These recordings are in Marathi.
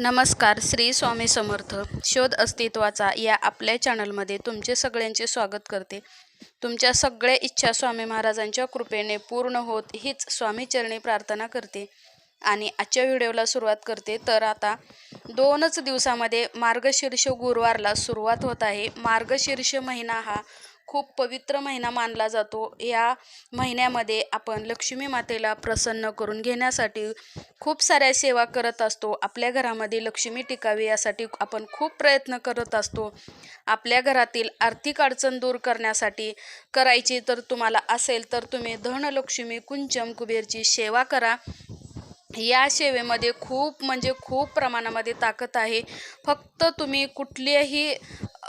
नमस्कार श्री स्वामी समर्थ. शोध अस्तित्वाचा या आपल्या चॅनलमध्ये तुमचे सगळ्यांचे स्वागत करते. तुमच्या सगळ्या इच्छा स्वामी महाराजांच्या कृपेने पूर्ण होत हीच स्वामीचरणी प्रार्थना करते. आणि आजच्या व्हिडिओला सुरुवात करते. तर आता दोनच दिवसामध्ये मार्गशीर्ष गुरुवारला सुरुवात होत आहे. मार्गशीर्ष महिना हा खूप पवित्र महिना मानला जातो. या महिन्यामध्ये आपण लक्ष्मी मातेला प्रसन्न करून घेण्यासाठी खूप साऱ्या सेवा करत असतो. आपल्या घरामध्ये लक्ष्मी टिकावी यासाठी आपण खूप प्रयत्न करत असतो. आपल्या घरातील आर्थिक अडचण दूर करण्यासाठी करायची तर तुम्हाला असेल तर तुम्ही धनलक्ष्मी कुंचम कुबेरची सेवा करा. या सेवेमध्ये खूप म्हणजे खूप प्रमाणामध्ये ताकद आहे. फक्त तुम्ही कुठल्याही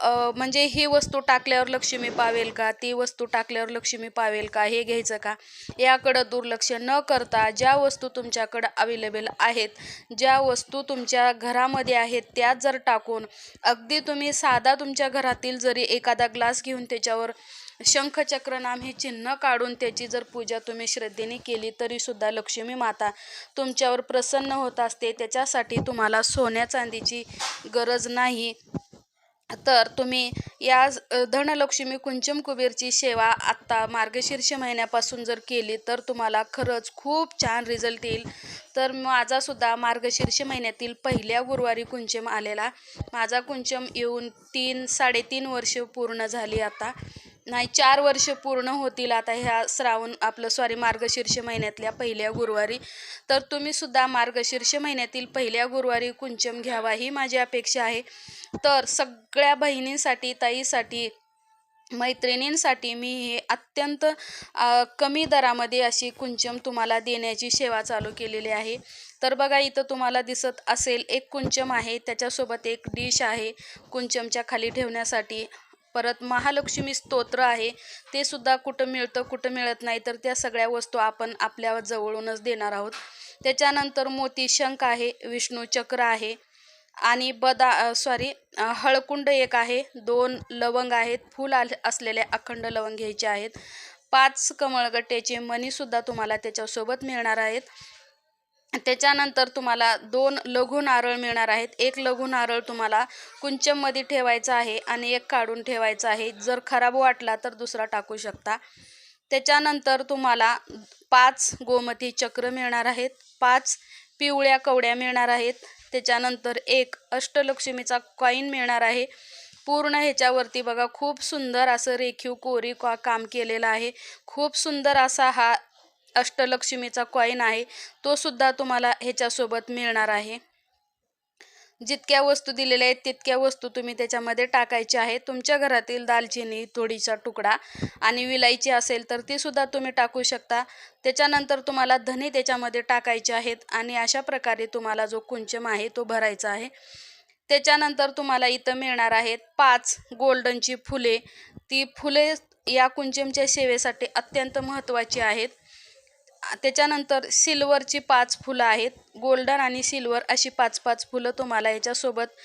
म्हणजे ही वस्तू टाकल्यावर लक्ष्मी पावेल का? ती वस्तू टाकल्यावर लक्ष्मी पावेल का? हे घ्यायचं का? याकडं दुर्लक्ष न करता ज्या वस्तू तुमच्याकडं अवेलेबल आहेत ज्या वस्तू तुमच्या घरामध्ये आहेत त्यात जर टाकून अगदी तुम्ही साधा तुमच्या घरातील जरी एखादा ग्लास घेऊन त्याच्यावर शंखचक्र नाम हे चिन्ह काढून त्याची जर पूजा तुम्ही श्रद्धेने केली तरीसुद्धा लक्ष्मी माता तुमच्यावर प्रसन्न होत असते. त्याच्यासाठी तुम्हाला सोन्या चांदीची गरज नाही. तर तुम्ही या धनलक्ष्मी कुंचम कुबेरची सेवा आत्ता मार्गशीर्ष महिन्यापासून जर केली तर तुम्हाला खरंच खूप छान रिझल्ट येईल. तर माझासुद्धा मार्गशीर्ष महिन्यातील पहिल्या गुरुवारी कुंचम आलेला. माझा कुंचम येऊन तीन साडेतीन वर्ष पूर्ण झाली आता. नाही चार वर्ष पूर्ण होतील आता ह्या श्रावण आपलं सॉरी मार्गशीर्ष महिन्यातल्या पहिल्या गुरुवारी. तर तुम्ही सुद्धा मार्गशीर्ष महिन्यातील पहिल्या गुरुवारी कुंचम घ्यावा ही माझी अपेक्षा आहे. तर सगळ्या बहिणींसाठी ताईसाठी मैत्रिणींसाठी मी हे अत्यंत कमी दरामध्ये अशी कुंचम तुम्हाला देण्याची सेवा चालू केलेली आहे. तर बघा इथं तुम्हाला दिसत असेल एक कुंचम आहे. त्याच्यासोबत एक डिश आहे कुंचमच्या खाली ठेवण्यासाठी. परत महालक्ष्मी स्तोत्र आहे. ते सुद्धा कुठं मिळतं कुठं मिळत नाही तर त्या सगळ्या वस्तू आपण आपल्या जवळूनच देणार आहोत. त्याच्यानंतर मोती शंख आहे विष्णू चक्र आहे आणि बदा सॉरी हळकुंड एक आहे. दोन लवंग आहेत फूल आल असलेले अखंड लवंग घ्यायचे आहेत. पाच कमळगट्ट्याचे मणीसुद्धा तुम्हाला त्याच्यासोबत मिळणार आहेत. त्याच्यानंतर तुम्हाला दोन लघु नारळ मिळणार आहेत. एक लघु नारळ तुम्हाला कुंचममध्ये ठेवायचा आहे आणि एक काढून ठेवायचा आहे. जर खराब वाटला तर दुसरा टाकू शकता. त्याच्यानंतर तुम्हाला पाच गोमती चक्र मिळणार आहेत. पाच पिवळ्या कवड्या मिळणार आहेत. त्याच्यानंतर एक अष्टलक्ष्मीचा कॉईन मिळणार आहे. पूर्ण ह्याच्यावरती बघा खूप सुंदर असं रेखीव कोरी का काम केलेलं आहे. खूप सुंदर असा हा अष्टलक्ष्मीचा कॉईन आहे तो सुद्धा तुम्हाला ह्याच्यासोबत मिळणार आहे. जितक्या वस्तू दिलेल्या आहेत तितक्या वस्तू तुम्ही त्याच्यामध्ये टाकायच्या आहेत तुमच्या घरातील दालचिनी थोडीचा तुकडा आणि विलायची असेल तर ती सुद्धा तुम्ही टाकू शकता. त्याच्यानंतर तुम्हाला धने त्याच्यामध्ये टाकायचे आहेत आणि अशा प्रकारे तुम्हाला जो कुंचम आहे तो भरायचा आहे. त्याच्यानंतर तुम्हाला इथं मिळणार आहेत पाच गोल्डनची फुले. ती फुले या कुंचमच्या सेवेसाठी अत्यंत महत्त्वाची आहेत. त्याच्यानंतर सिल्वरची पाच फुलं आहेत. गोल्डन आणि सिल्वर अशी पाच पाच फुलं तुम्हाला याच्यासोबत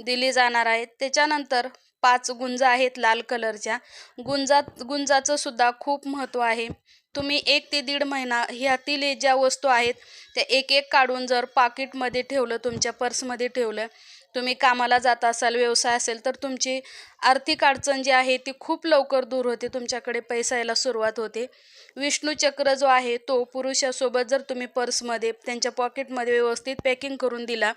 दिली जाणार आहेत. त्याच्यानंतर पाच गुंजा आहेत लाल कलरच्या. गुंजात गुंजाचं सुद्धा खूप महत्त्व आहे. तुम्ही एक ते दीड महिना ह्यातील ज्या वस्तू आहेत त्या एक एक काढून जर पाकिटमध्ये ठेवलं तुमच्या पर्समध्ये ठेवलं तुम्ही कामाला जात असाल व्यवसाय असेल तर तुमची आर्थिक अडचण जी आहे ती खूप लवकर दूर होते. तुमच्याकडे पैसा यायला सुरुवात होते. विष्णू चक्र जो आहे तो पुरुषासोबत जर तुम्ही पर्समध्ये त्यांच्या पॉकेटमध्ये व्यवस्थित पॅकिंग करून दिला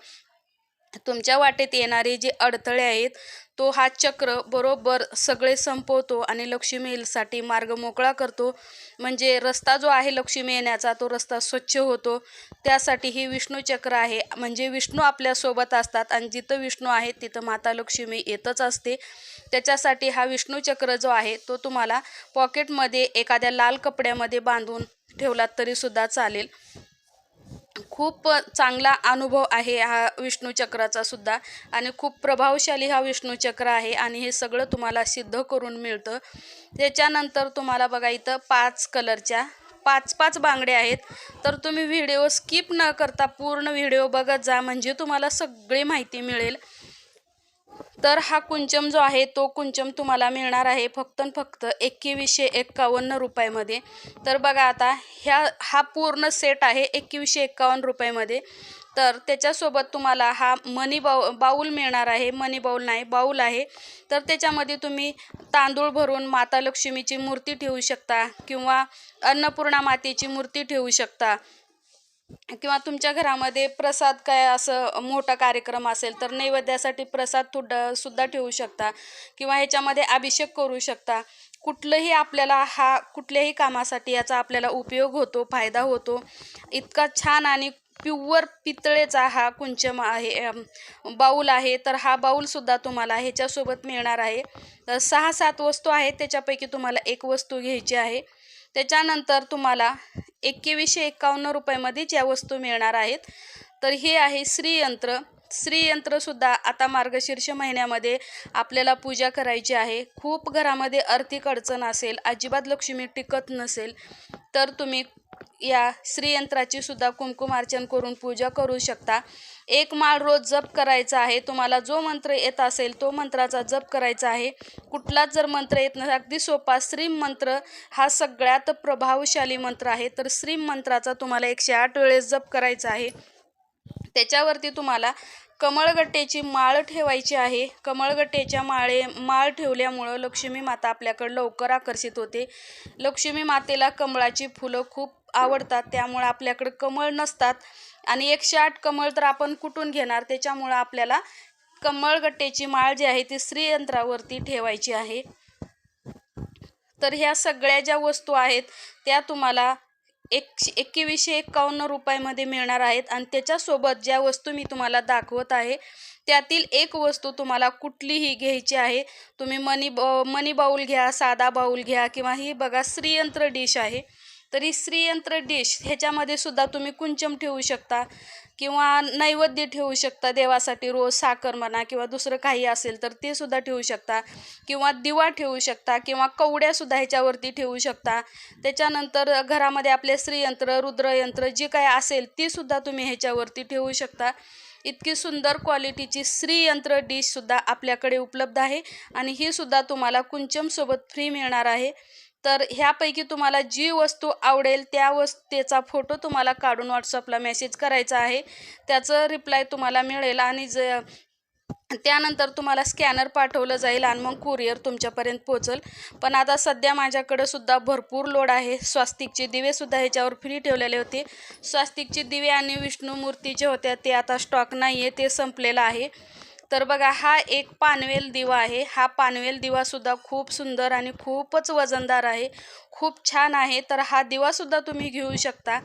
तुमच्या वाटेत येणारे जे अडथळे आहेत तो हा चक्र बरोबर सगळे संपवतो आणि लक्ष्मी मार्ग मोकळा करतो. म्हणजे रस्ता जो आहे लक्ष्मी येण्याचा तो रस्ता स्वच्छ होतो. त्यासाठी हे विष्णू चक्र आहे. म्हणजे विष्णू आपल्यासोबत असतात आणि जिथं विष्णू आहे तिथं माता लक्ष्मी येतच असते. त्याच्यासाठी हा विष्णू चक्र जो आहे तो तुम्हाला पॉकेटमध्ये एखाद्या लाल कपड्यामध्ये बांधून ठेवलात तरीसुद्धा चालेल. खूप चांगला अनुभव आहे हा विष्णूचक्राचा सुद्धा. आणि खूप प्रभावशाली हा विष्णूचक्र आहे आणि हे सगळं तुम्हाला सिद्ध करून मिळतं. त्याच्यानंतर तुम्हाला बघा इथं पाच कलरच्या पाच पाच बांगड्या आहेत. तर तुम्ही व्हिडिओ स्किप न करता पूर्ण व्हिडिओ बघत जा. म्हणजे तुम्हाला सगळी माहिती मिळेल. तर हा कुंचम जो आहे तो कुंचम तुम्हाला मिळणार आहे फक्त फक्त एकवीसशे एक्कावन्न रुपयामध्ये. तर बघा आता ह्या हा पूर्ण सेट आहे एकवीसशे एक्कावन्न रुपयामध्ये. तर त्याच्यासोबत तुम्हाला हा मनी बाऊ बाऊल मिळणार आहे. मनी बाऊल नाही बाऊल आहे. तर त्याच्यामध्ये तुम्ही तांदूळ भरून माता लक्ष्मीची मूर्ती ठेवू शकता किंवा अन्नपूर्णा मातेची मूर्ती ठेवू शकता. किंवा तुमच्या घरामध्ये प्रसाद काय असं मोठा कार्यक्रम असेल तर नैवेद्यासाठी प्रसाद तुड सुद्धा ठेवू शकता किंवा ह्याच्यामध्ये अभिषेक करू शकता. कुठलंही आपल्याला हा कुठल्याही कामासाठी याचा आपल्याला उपयोग होतो फायदा होतो. इतका छान आणि प्युअर पितळेचा हा कुंचम आहे बाऊल आहे तर हा बाऊलसुद्धा तुम्हाला ह्याच्यासोबत मिळणार आहे. तर सहा सात वस्तू आहेत त्याच्यापैकी तुम्हाला एक वस्तू घ्यायची आहे. त्याच्यानंतर तुम्हाला एकवीसशे एक्कावन्न रुपयामध्येच या वस्तू मिळणार आहेत. तर हे आहे श्रीयंत्र. श्रीयंत्रसुद्धा आता मार्गशीर्ष महिन्यामध्ये आपल्याला पूजा करायची आहे. खूप घरामध्ये आर्थिक अडचण असेल अजिबात लक्ष्मी टिकत नसेल तर तुम्ही या श्रीयंत्राची सुद्धा कुंकुमार्चन करून पूजा करू शकता. एक माळ रोज जप करायचा आहे. तुम्हाला जो मंत्र येत असेल तो मंत्राचा जप करायचा आहे. कुठलाच जर मंत्र येत नसेल अगदी सोपा श्रीम मंत्र हा सगळ्यात प्रभावशाली मंत्र आहे. तर श्रीम मंत्राचा तुम्हाला एकशे आठ वेळेस जप करायचा आहे. त्याच्यावरती तुम्हाला कमळगट्टेची माळ ठेवायची आहे. कमळगट्टेच्या माळे माळ ठेवल्यामुळं लक्ष्मी माता आपल्याकडं लवकर आकर्षित होते. लक्ष्मी मातेला कमळाची फुलं खूप आवडतात त्यामुळं आपल्याकडं कमळ नसतात. आणि एकशे आठ कमळ तर आपण कुठून घेणार? त्याच्यामुळं आपल्याला कमळगट्टेची माळ जी आहे ती श्रीयंत्रावरती ठेवायची आहे. तर ह्या सगळ्या ज्या वस्तू आहेत त्या तुम्हाला एकशे एकवीसशे एक्कावन्न रुपयामध्ये मिळणार आहेत. आणि त्याच्यासोबत ज्या वस्तू मी तुम्हाला दाखवत आहे त्यातील एक वस्तू तुम्हाला कुठलीही घ्यायची आहे. तुम्ही मनी ब मनी बाऊल घ्या साधा बाऊल घ्या किंवा ही बघा श्रीयंत्र डिश आहे. तरी श्रीयंत्र डिश ह्याच्यामध्ये सुद्धा तुम्ही कुंचम ठेवू शकता किंवा नैवेद्य ठेवू शकता देवासाठी रोज साखर म्हणा किंवा दुसरं काही असेल तर ते सुद्धा ठेवू शकता किंवा दिवा ठेवू शकता किंवा कवड्यासुद्धा ह्याच्यावरती ठेवू शकता. त्याच्यानंतर घरामध्ये आपले श्रीयंत्र रुद्रयंत्र जे काय असेल ती सुद्धा तुम्ही ह्याच्यावरती ठेवू शकता. इतकी सुंदर क्वालिटीची श्रीयंत्र डिशसुद्धा आपल्याकडे उपलब्ध आहे आणि ही सुद्धा तुम्हाला कुंचमसोबत फ्री मिळणार आहे. तर ह्यापैकी तुम्हाला जी वस्तू आवडेल त्या वस् फोटो तुम्हाला काढून व्हॉट्सअपला मेसेज करायचा आहे. त्याचं रिप्लाय तुम्हाला मिळेल आणि ज त्यानंतर तुम्हाला स्कॅनर पाठवलं जाईल आणि मग कुरिअर तुमच्यापर्यंत पोचल पण आता सध्या माझ्याकडं सुद्धा भरपूर लोड आहे. स्वास्तिकचे दिवेसुद्धा ह्याच्यावर फ्री ठेवलेले होते. स्वास्तिकचे दिवे आणि विष्णू मूर्ती जे होत्या ते आता स्टॉक नाही आहे ते संपलेलं आहे. तर बघा हा एक पानवेल दिवा आहे. हा पानवेल दिवासुद्धा खूप सुंदर आणि खूपच वजनदार आहे. खूप छान आहे. तर हा दिवासुद्धा तुम्ही घेऊ शकता.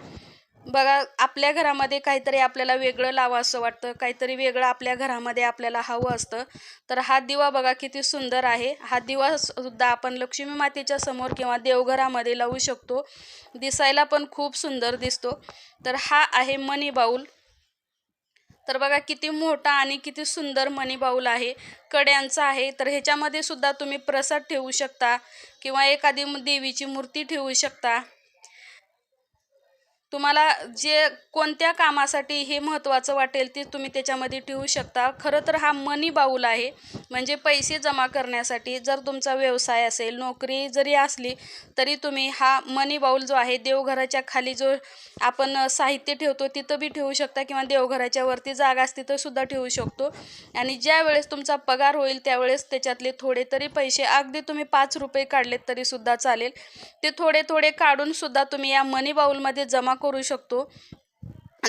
बघा आपल्या घरामध्ये काहीतरी आपल्याला वेगळं लावा असं वाटतं. काहीतरी वेगळं आपल्या घरामध्ये आपल्याला हवं असतं. तर हा दिवा बघा किती सुंदर आहे. हा दिवा सुद्धा आपण लक्ष्मी मातेच्या समोर किंवा देवघरामध्ये लावू शकतो. दिसायला पण खूप सुंदर दिसतो. तर हा आहे मनी बाऊल तर बघा किती मोठा आणि किती सुंदर मनी बाऊल आहे कड्यांचा आहे. तर ह्याच्यामध्ये सुद्धा तुम्ही प्रसाद ठेवू शकता किंवा एखादी देवीची मूर्ती ठेवू शकता. तुम्हाला जे कोणत्या कामासाठी हे महत्त्वाचं वाटेल ते तुम्ही त्याच्यामध्ये ठेवू शकता. खरं तर हा मनी बाऊल आहे. म्हणजे पैसे जमा करण्यासाठी जर तुमचा व्यवसाय असेल नोकरी जरी असली तरी तुम्ही हा मनी बाऊल जो आहे देवघराच्या खाली जो आपण साहित्य ठेवतो तिथं बी ठेवू शकता किंवा देवघराच्या वरती जागा असते तिथं सुद्धा ठेवू शकतो. आणि ज्यावेळेस तुमचा पगार होईल त्यावेळेस त्याच्यातले थोडे तरी पैसे अगदी तुम्ही पाच रुपये काढलेत तरीसुद्धा चालेल. ते थोडे थोडे काढूनसुद्धा तुम्ही या मनी बाऊलमध्ये जमा करू शकतो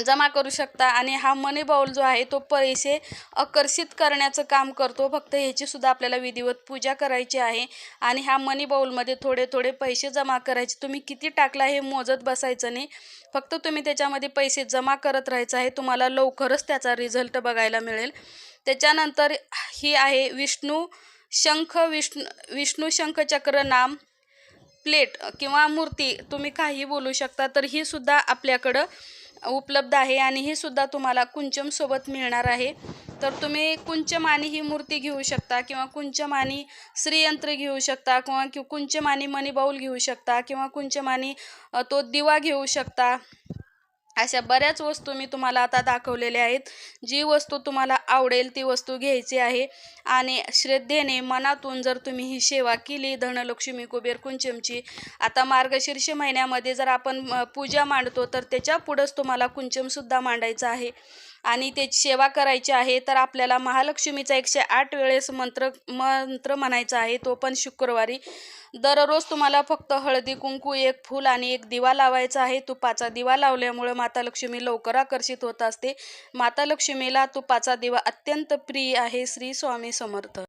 जमा करू शकता. आणि हा मनी बाऊल जो आहे तो पैसे आकर्षित करण्याचं काम करतो. फक्त ह्याचीसुद्धा आपल्याला विधिवत पूजा करायची आहे. आणि ह्या मनी बाऊलमध्ये थोडे थोडे पैसे जमा करायचे. तुम्ही किती टाकला हे मोजत बसायचं नाही. फक्त तुम्ही त्याच्यामध्ये पैसे जमा करत राहायचं आहे. तुम्हाला लवकरच त्याचा रिझल्ट बघायला मिळेल. त्याच्यानंतर ही आहे विष्णू शंख विष्णू विष्णू शंख चक्र नाम. प्लेट किंवा मूर्ती तुम्ही काही बोलू शकता तर ही सुद्धा आपल्याकडं उपलब्ध आहे आणि ही सुद्धा तुम्हाला कुंचमसोबत मिळणार आहे. तर तुम्ही कुंचम आणि ही मूर्ती घेऊ शकता किंवा कुंचम आणि श्रीयंत्र घेऊ शकता किंवा कि कुंचम आणि घेऊ शकता किंवा कुंचम आणि तो दिवा घेऊ शकता. अशा बऱ्याच वस्तू मी तुम्हाला आता दाखवलेल्या आहेत. जी वस्तू तुम्हाला आवडेल ती वस्तू घ्यायची आहे. आणि श्रद्धेने मनातून जर तुम्ही ही सेवा केली धनलक्ष्मी कुबेर कुंचमची आता मार्गशीर्ष महिन्यामध्ये जर आपण पूजा मांडतो तर त्याच्या पुढंच तुम्हाला कुंचमसुद्धा मांडायचं आहे. आणि त्याची सेवा करायची आहे तर आपल्याला महालक्ष्मीचा एकशे आठ वेळेस मंत्र मंत्र म्हणायचा आहे तो पण शुक्रवारी. दररोज तुम्हाला फक्त हळदी कुंकू एक फूल आणि एक दिवा लावायचा आहे. तुपाचा दिवा लावल्यामुळे माता लक्ष्मी लवकर आकर्षित होत असते. माता लक्ष्मीला तुपाचा दिवा अत्यंत प्रिय आहे. श्री स्वामी समर्थ.